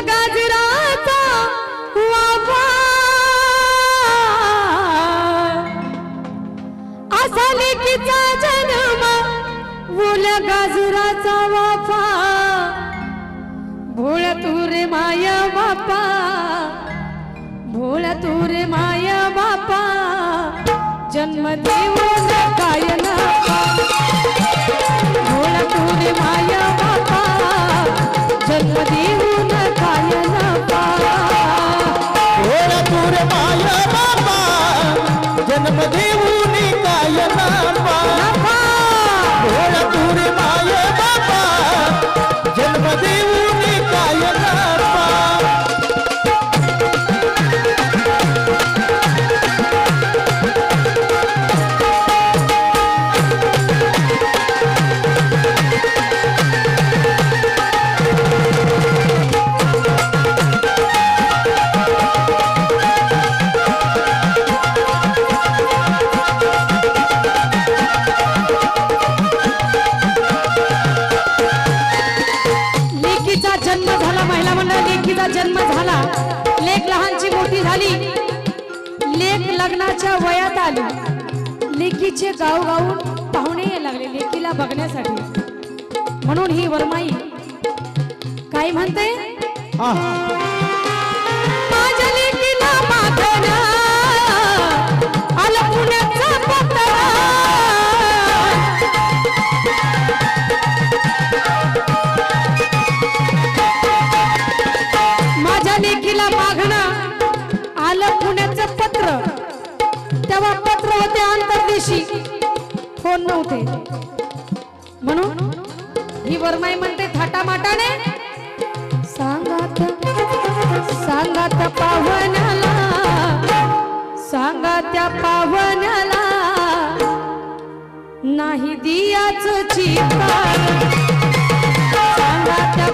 गाजराचा वाफा. असा लेकीचा जन्म. ओल्या गाजराचा वाफा. भोळ तुरे माया बापा. भोळ तुरे माया बापा. जन्म देऊन जन्म देऊन झाला. लेक लहानची मोठी झाली. लेक लग्नाच्या वयात आली. लेकीचे गाव गाऊन पाहुणे लागले लेकीला बघण्यासाठी. म्हणून ही वरमाई. काय म्हणते? माझ्या मागणं आलं कोण नव्हते? म्हणून ही वरमाई म्हणते थाटामाटाने. सांगात सांगात पावण्याला सांगा त्या पावण्याला नाही दियाच चिकार सांगा त्या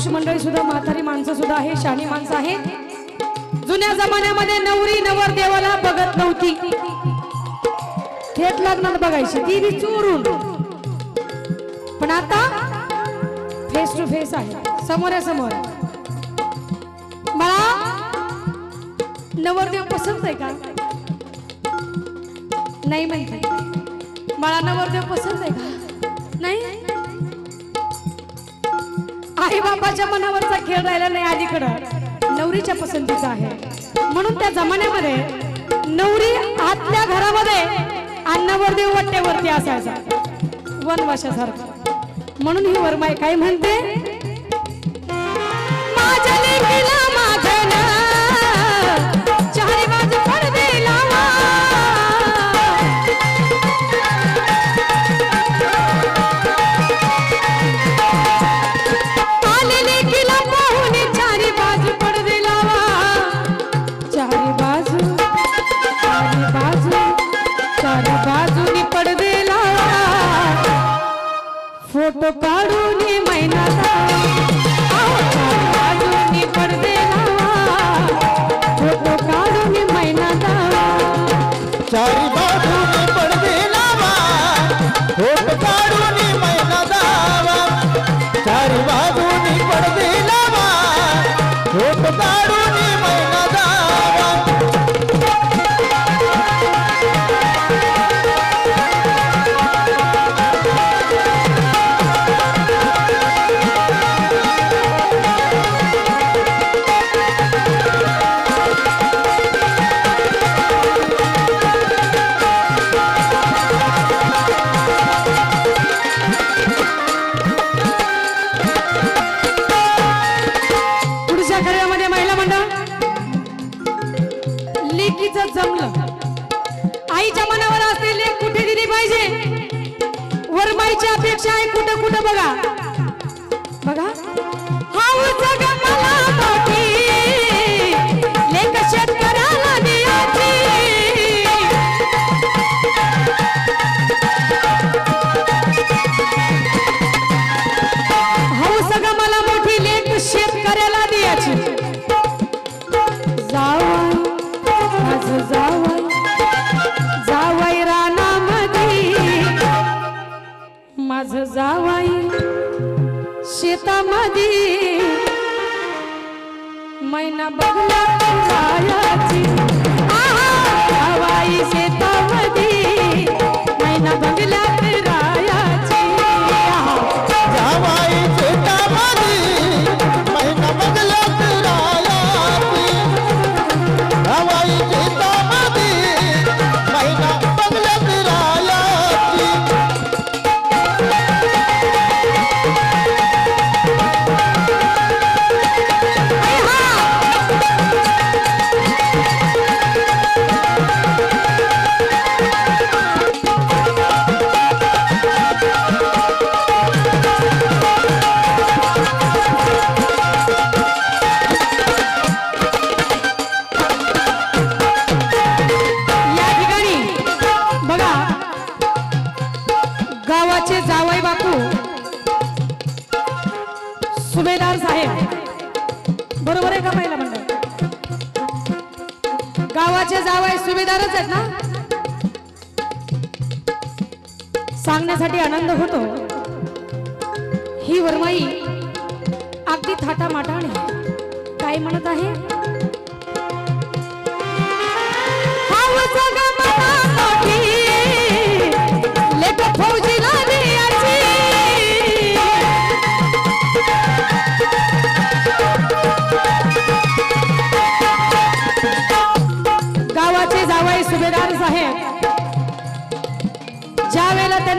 पुरुष मंडळी सुद्धा म्हातारी माणसं सुद्धा आहे शाणी माणसं आहेत. जुन्या जमान्यामध्ये नवरी नवर देवाला बघत नव्हती. थेट लग्नात बघायची ती बी चोरून. पण आता फेस टू फेस आहे समोरासमोर. मला नवरदेव पसंत आहे का? नाही म्हणते. मला नवरदेव पसंत आहे का? नाही? आई बाबाच्या मनावरचा खेळ राहिला नाही आलीकडं नवरीच्या पसंतीचा आहे. म्हणून त्या जमान्यामध्ये नवरी आतल्या घरामध्ये अन्नवरदेव वट्टेवरती असायचा. वनवासासारखा म्हणून ही वरमाई काय म्हणते? माझ्या கொண்டாடும் लेकीचं जमलं. आईच्या मनावर असते लेख कुठे दिली पाहिजे? वरमाईची अपेक्षा आहे कुठं कुठं बघा. शेतामध्ये. मैना बघला रायाची हवाई जावई शेतामध्ये. मैना बघला माझ्यासाठी आनंद होतो. ही वरमाई अगदी थाटा माटाने काय म्हणत आहे?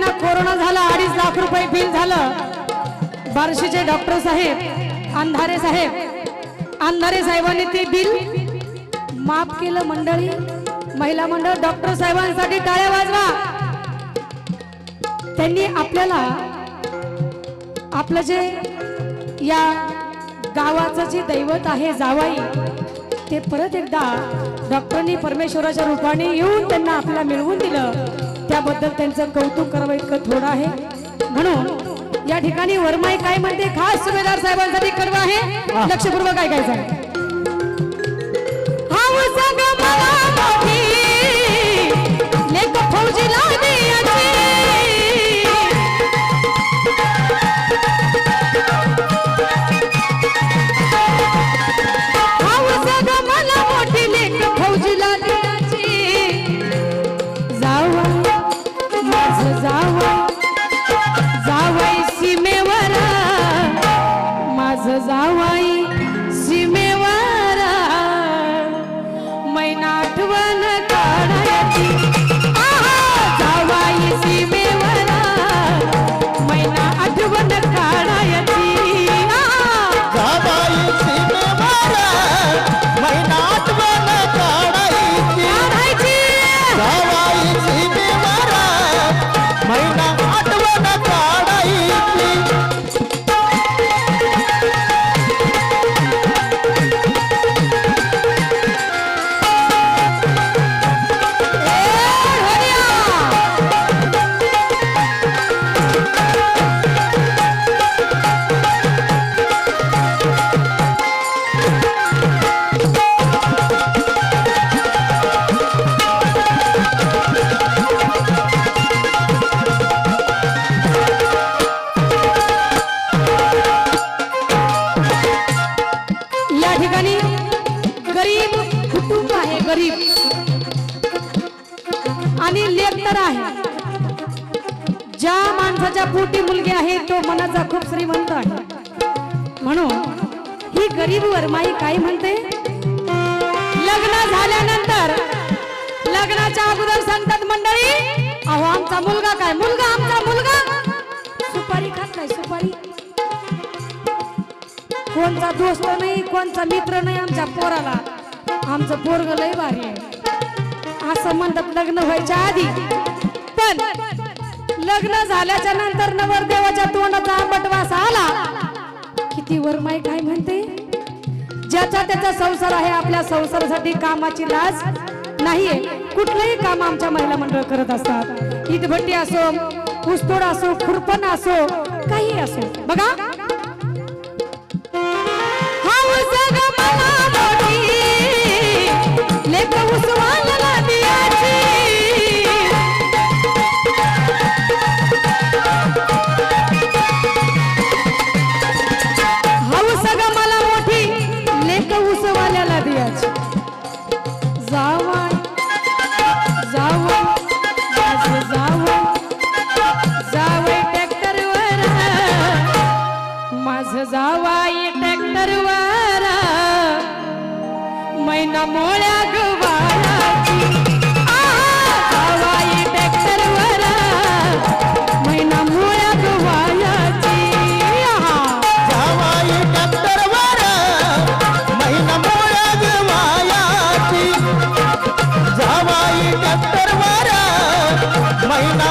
त्यांना कोरोना झाला अडीच लाख रुपये बिल झालं बार्शीचे डॉक्टर साहेब अंधारे साहेब अंधारे साहेबांनी ते बिल माफ केलं मंडळी. महिला मंडळ डॉक्टर साहेबांसाठी टाळ्या वाजवा. त्यांनी आपल्याला आपलं जे या गावाचं जे दैवत आहे जावाई ते परत एकदा डॉक्टरांनी परमेश्वराच्या रूपाने येऊन त्यांना आपल्याला मिळवून दिलं. त्याबद्दल त्यांचं कौतुक करावं इतकं थोडं आहे. म्हणून या ठिकाणी वरमाई काय म्हणते? खास सुभेदार साहेबांसाठी कडवं आहे. लक्षपूर्वक काय काय लेक फौजीला Cause I want माणसाच्या पोटी मुलगी आहे तो मनाचा खूप श्रीमंत आहे. म्हणून ही गरीब वरमाई काय म्हणते? लग्न झाल्यानंतर लग्नाच्या अगोदर सांगतात मंडळी अहो आमचा मुलगा काय? मुलगा आमचा मुलगा. सुपारी खात नाही सुपारी. कोणचा दोस्त नाही कोणचा मित्र नाही आमच्या पोराला. आमचं पोरग लय भारी आहे. असं म्हणतात लग्न व्हायच्या आधी. पण लग्न झाल्याच्यानंतर नवरदेवाच्या तोंडाचा आंबट वास आला. किती वरमाई काय म्हणते? ज्याचा त्याचा संसार आहे आपल्या संसारासाठी कामाची लाज नाहीये. कुठलंही काम आमच्या महिला मंडळ करत असतात. इटभट्टी असो ऊसतोड असो खुरपण असो काही असो. बघा मैना मोळ्या गवाळाची जावाई ट्रॅक्टरवर मैना मोळ्या गवाळाची जावाई ट्रॅक्टरवर महिना मोळ्याग वायाची जावाई ट्रॅक्टरवर महिना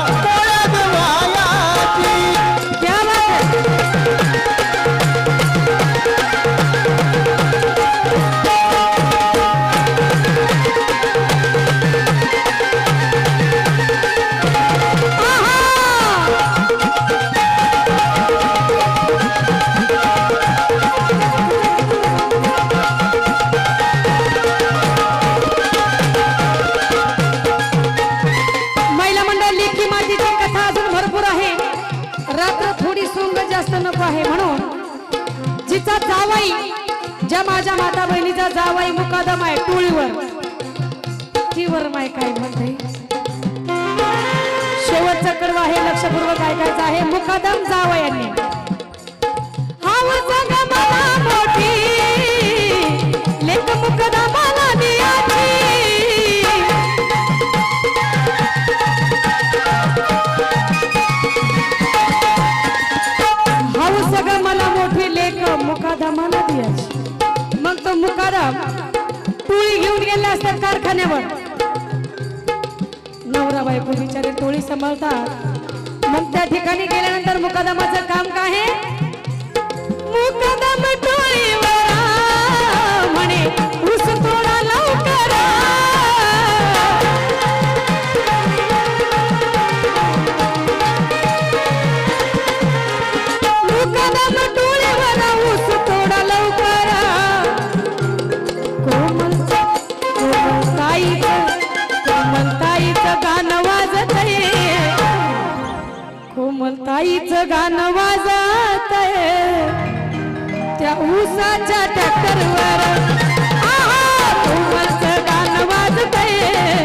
आहे मुकादम जावयांनी हावसा मोठी. सगळं मला मोठी लेख मुकादमाला द्यायची मग तो मुकादम टोळी घेऊन गेला असतात कारखान्यावर. नवरा बायको बिचारे टोळी सांभाळतात. त्या ठिकाणी गेल्यानंतर मुकादमाचं काम काय आहे? कोमलताईचं गाणं वाजतंय. त्या उसाच्या ट्रॅक्टरवर आहा, कोमलचं गाणं वाजतंय.